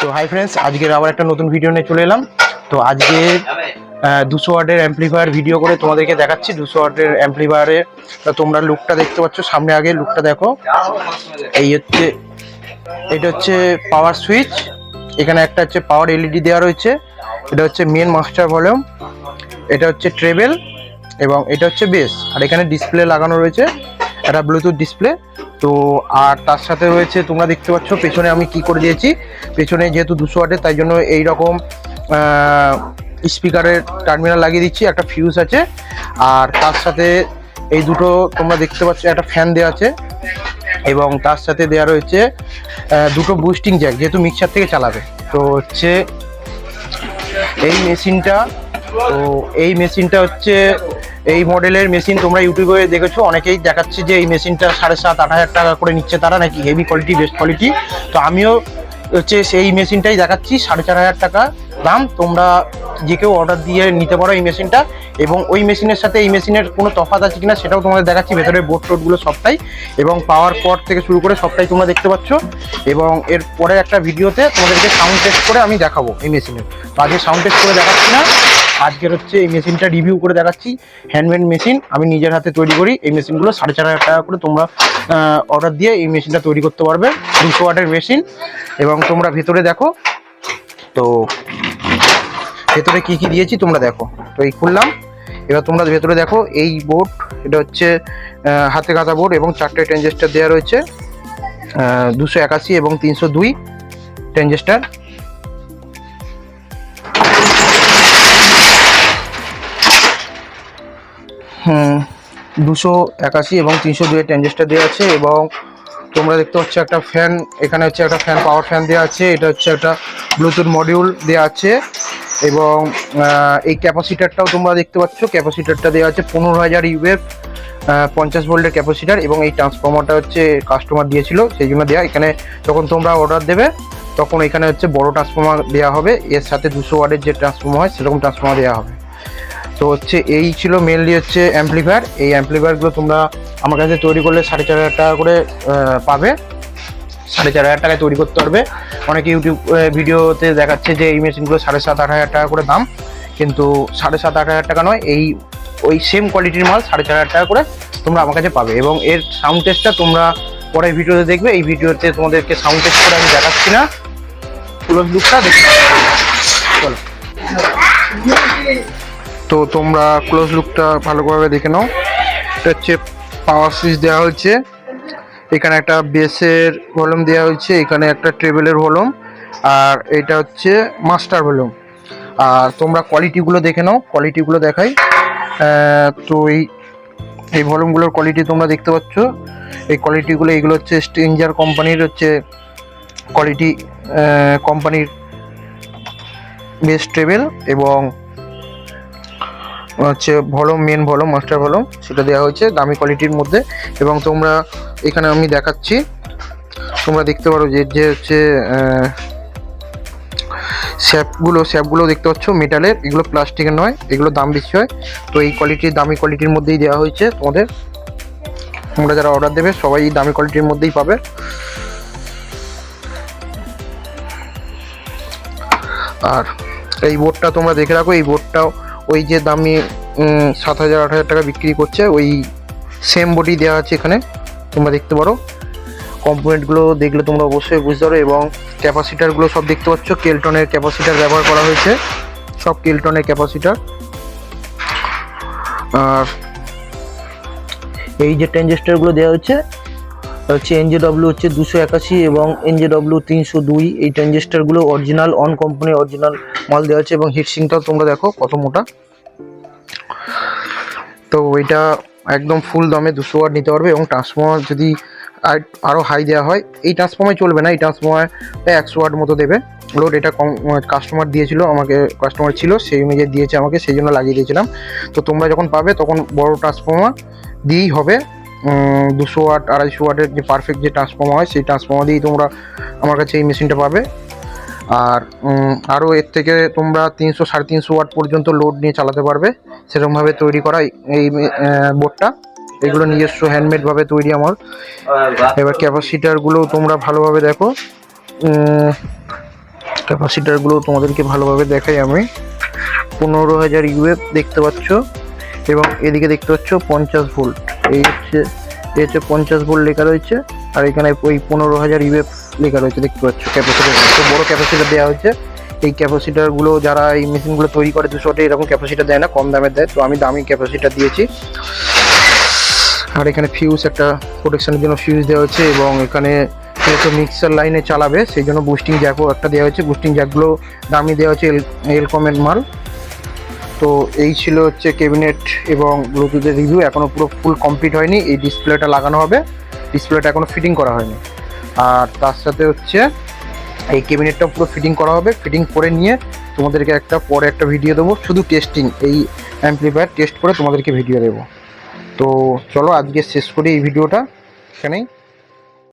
তো hi friends আজকের আবার একটা নতুন ভিডিও নিয়ে চলে এলাম। তো আজকে দুশো ওয়াটের অ্যাম্পলিফায়ার ভিডিও করে তোমাদেরকে দেখাচ্ছি। দুশো ওয়াটের অ্যাম্পলিফায়ারে তোমরা লুকটা দেখতে পাচ্ছ, সামনে আগে লুকটা দেখো। এই হচ্ছে, এটা হচ্ছে পাওয়ার সুইচ এখানে একটা হচ্ছে পাওয়ার এলইডি দেওয়া রয়েছে। এটা হচ্ছে মেন মাস্টার ভলিউম এটা হচ্ছে ট্রেবেল এবং এটা হচ্ছে বেস আর এখানে ডিসপ্লে লাগানো রয়েছে। একটা ব্লুটুথ ডিসপ্লে তো আর তার সাথে রয়েছে, তোমরা দেখতে পাচ্ছ পেছনে আমি কি করে দিয়েছি? পেছনে যেহেতু দুশো ওয়াটের, তাই জন্য এই রকম স্পিকারের টার্মিনাল লাগিয়ে দিচ্ছি, একটা ফিউজ আছে। আর তার সাথে এই দুটো তোমরা দেখতে পাচ্ছ, একটা ফ্যান দেওয়া আছে। এবং তার সাথে দেওয়া রয়েছে দুটো বুস্টিং জ্যাক যেহেতু মিক্সার থেকে চালাবে। তো হচ্ছে, এই মেশিনটা তো এই মেশিনটা হচ্ছে এই মডেলের মেশিন তোমরা ইউটিউবে দেখেছ, অনেকেই দেখাচ্ছে যে এই মেশিনটা সাড়ে সাত, আট হাজার টাকা করে নিচ্ছে। তারা নাকি হেভি কোয়ালিটি বেস্ট কোয়ালিটি তো আমিও হচ্ছে সেই মেশিনটাই দেখাচ্ছি, সাড়ে চার হাজার টাকা দাম। তোমরা যে কেউ অর্ডার দিয়ে নিতে পারো এই মেশিনটা এবং ওই মেশিনের সাথে এই মেশিনের কোনো তফাৎ আছে কিনা সেটাও তোমাদের দেখাচ্ছি ভেতরে বোর্ড টোডগুলো সবটাই। এবং পাওয়ার পট থেকে শুরু করে সবটাই তোমরা দেখতে পাচ্ছ। এবং এর পরে একটা ভিডিওতে তোমাদেরকে সাউন্ড টেস্ট করে আমি দেখাবো এই মেশিনের তো আজকে সাউন্ড টেস্ট করে দেখাচ্ছি না। আজকের হচ্ছে এই মেশিনটা রিভিউ করে দেখাচ্ছি। হ্যান্ডমেড মেশিন আমি নিজের হাতে তৈরি করি। এই মেশিনগুলো সাড়ে চার হাজার টাকা করে তোমরা অর্ডার দিয়ে এই মেশিনটা তৈরি করতে পারবে। দুশো ওয়াটের মেশিন এবং তোমরা ভেতরে দেখো, তো ভেতরে কি কি দিয়েছি তোমরা দেখো। তো এই খুললাম। এবার তোমরা ভেতরে দেখো, এই বোর্ড এটা হচ্ছে হাতে কাঁথা বোর্ড এবং চারটে ট্রানজিস্টার দেওয়া রয়েছে। দুশো একাশি এবং তিনশো দুই ট্রানজিস্টার দুশো একাশি এবং তিনশো দুই ট্রানজিস্টার দেওয়া আছে এবং তোমরা দেখতে পাচ্ছ একটা ফ্যান এখানে হচ্ছে একটা ফ্যান পাওয়ার ফ্যান দেওয়া আছে, এটা হচ্ছে একটা ব্লুটুথ মডিউল দেওয়া আছে এবং এই ক্যাপাসিটারটাও তোমরা দেখতে পাচ্ছ ক্যাপাসিটারটা দেওয়া আছে পনেরো হাজার ইউএফ পঞ্চাশ ভোল্টের ক্যাপাসিটার এবং এই ট্রান্সফর্মারটা হচ্ছে কাস্টমার দিয়েছিল, সেই জন্য দেওয়া এখানে যখন তোমরা অর্ডার দেবে, তখন এখানে হচ্ছে বড় ট্রান্সফর্মার দেওয়া হবে, এর সাথে দুশো ওয়ার্ডের যে ট্রান্সফর্মার হয়, সেরকম ট্রান্সফর্মার দেওয়া হবে। তো হচ্ছে এই ছিল মেনলি হচ্ছে অ্যাম্পলিফায়ার এই অ্যাম্পলিফায়ারগুলো তোমরা আমার কাছে তৈরি করলে সাড়ে চার হাজার টাকা করে পাবে। সাড়ে চার হাজার টাকায় তৈরি করতে পারবে। অনেকে ইউটিউব ভিডিওতে দেখাচ্ছে যে এই মেশিনগুলো সাড়ে সাত, আট হাজার টাকা করে দাম। কিন্তু সাড়ে সাত, আট হাজার টাকা নয়, এই, ওই সেম কোয়ালিটির মাল সাড়ে চার হাজার টাকা করে তোমরা আমার কাছে পাবে। এবং এর সাউন্ড টেস্টটা তোমরা পরের ভিডিওতে দেখবে। এই ভিডিওতে তোমাদেরকে সাউন্ড টেস্ট করে আমি দেখাচ্ছি না। পুরো লুকটা দেখতে তো তোমরা ক্লোজ লুকটা ভালোভাবে দেখে নাও। এটা হচ্ছে পাওয়ার সুইচ দেওয়া হয়েছে। এখানে একটা বেসের ভলিউম দেওয়া হয়েছে, এখানে একটা ট্রেবেলের ভলিউম আর এটা হচ্ছে মাস্টার ভলিউম আর তোমরা কোয়ালিটিগুলো দেখে নাও কোয়ালিটিগুলো দেখাই। তো এই এই ভলিউমগুলোর কোয়ালিটি তোমরা দেখতে পাচ্ছ। এই কোয়ালিটিগুলো এগুলো হচ্ছে স্ট্রেঞ্জার কোম্পানির হচ্ছে কোয়ালিটি কোম্পানির বেস্ট ট্রেবেল এবং হচ্ছে ভলম মেন ভলম মাস্টার ভলম, সেটা দেওয়া হয়েছে দামি কোয়ালিটির মধ্যে। এবং তোমরা এখানে আমি দেখাচ্ছি, তোমরা দেখতে পারো যে যে হচ্ছে স্যাপগুলো স্যাপগুলো দেখতে পাচ্ছ মেটালের এগুলো প্লাস্টিকের নয়, এগুলো দাম বেশি হয়। তো এই কোয়ালিটির দামি কোয়ালিটির মধ্যেই দেওয়া হয়েছে তোমাদের। তোমরা যারা অর্ডার দেবে, সবাই এই দামি কোয়ালিটির মধ্যেই পাবে। আর এই বোর্ডটা তোমরা দেখে রাখো, এই বোর্ডটাও ওই যে দামি সাত হাজার, আট হাজার টাকা বিক্রি করছে, ওই সেম বডি দেওয়া আছে এখানে, তোমরা দেখতে পারো। কম্পোনেন্টগুলো দেখলে তোমরা অবশ্যই বুঝতে পারো এবং ক্যাপাসিটারগুলো সব দেখতে পাচ্ছ কেলটনের ক্যাপাসিটার ব্যবহার করা হয়েছে, সব কেলটনের ক্যাপাসিটার আর এই যে ট্রানজিস্টারগুলো দেওয়া হচ্ছে হচ্ছে এনজেডব্লিউ হচ্ছে দুশো একাশি এবং এনজেডব্লিউ তিনশো দুই। এই ট্রানজিস্টারগুলো অরিজিনাল অন কোম্পানি অরিজিনাল মাল দেওয়া আছে এবং হিটসিংটাও তোমরা দেখো কত মোটা। তো এটা একদম ফুল দামে দুশো ওয়াট নিতে পারবে এবং ট্রান্সফর্মার যদি আর- আরও হাই দেওয়া হয়, এই ট্রান্সফর্মার চলবে না, এই ট্রান্সফর্মার একশো ওয়াট মতো দেবে। লোড এটা কম কাস্টমার দিয়েছিল, আমাকে কাস্টমার ছিল, সেই অনুযায়ী দিয়েছে আমাকে, সেই জন্য লাগিয়ে দিয়েছিলাম। তো তোমরা যখন পাবে তখন বড় ট্রান্সফর্মার দিয়েই হবে। দুশো ওয়াট, আড়াইশো ওয়াটের যে পারফেক্ট যে ট্রান্সফর্মার হয়, সেই ট্রান্সফর্মার দিয়েই তোমরা আমার কাছে এই মেশিনটা পাবে। আর আরও এর থেকে তোমরা তিনশো, সাড়ে তিনশো ওয়াট পর্যন্ত লোড নিয়ে চালাতে পারবে। সেরকমভাবে তৈরি করা এই- বোর্ডটা এগুলো নিজস্ব হ্যান্ডমেডভাবে তৈরি আমার। এবার ক্যাপাসিটারগুলো তোমরা ভালোভাবে দেখো। ক্যাপাসিটারগুলো তোমাদেরকে ভালোভাবে দেখাই আমি। পনেরো হাজার ইউএফ দেখতে পাচ্ছ। এবং এদিকে দেখতে পাচ্ছ পঞ্চাশ ভোল্ট। এই হচ্ছে এই হচ্ছে পঞ্চাশ ভোল্ট লেখা রয়েছে, আর এখানে ওই পনেরো হাজার ইউএফ লেখা রয়েছে, দেখতে পাচ্ছ ক্যাপাসিটার তো বড় ক্যাপাসিটার দেওয়া হয়েছে। এই ক্যাপাসিটারগুলো যারা এই মেশিনগুলো তৈরি করে দুশোটা এরকম ক্যাপাসিটার দেয় না, কম দামের দেয়। তো আমি দামি ক্যাপাসিটার দিয়েছি। আর এখানে ফিউজ একটা প্রোটেকশনের জন্য ফিউজ দেওয়া হয়েছে, এবং এখানে যেহেতু মিক্সার লাইনে চালাবে, সেই জন্য বুস্টিং জ্যাকও একটা দেওয়া হয়েছে। বুস্টিং জ্যাকগুলো দামি দেওয়া হচ্ছে এল এলকমের মাল। তো এই ছিল হচ্ছে ক্যাবিনেট এবং ব্লুটুথের রিভিউ এখনও পুরো ফুল কমপ্লিট হয়নি। এই ডিসপ্লেটা লাগানো হবে। ডিসপ্লেটা এখনও ফিটিং করা হয়নি। আর তার সাথে হচ্ছে এই ক্যাবিনেটটা পুরো ফিটিং করা হবে। ফিটিং করে নিয়ে তোমাদেরকে একটা পরে একটা ভিডিও দেবো। শুধু টেস্টিং এই অ্যাম্পলিফায়ার টেস্ট করে তোমাদেরকে ভিডিও দেবো। তো চলো আজকে শেষ করি এই ভিডিওটা এখানেই।